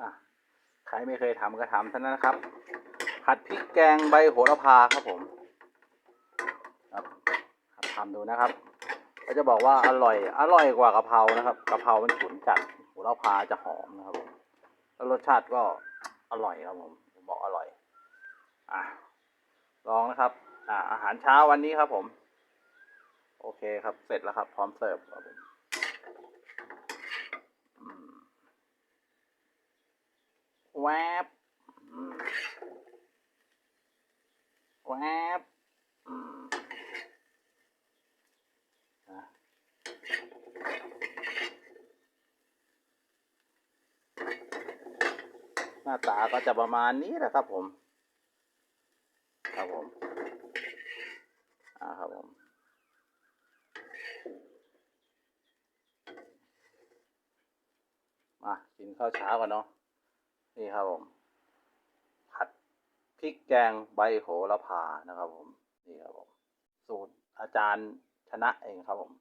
อะใครไม่เคยทำก็ทำท่านั้นนะครับ ผัดพริกแกงใบโหระพาครับผมครับทำดูนะครับ ก็จะบอกว่าอร่อย อร่อยกว่ากะเพรานะครับกะเพรามันฉุนจัดโหระพาจะหอมนะครับผมแล้วรสชาติก็อร่อยครับผมผมบอกอร่อย อะลองนะครับ อ่าอาหารเช้าวันนี้ครับผม โอเคครับเสร็จแล้วครับ พร้อมเสิร์ฟครับผมอืม แวบแวบหน้าตาก็จะประมาณนี้แหละครับผม ครับผม อ่าครับผมมากินข้าวเช้ากันเนาะ นี่ครับผมผัดพริกแกงใบโหระพานะครับผมนี่ครับผมสูตรอาจารย์ชนะเองครับผม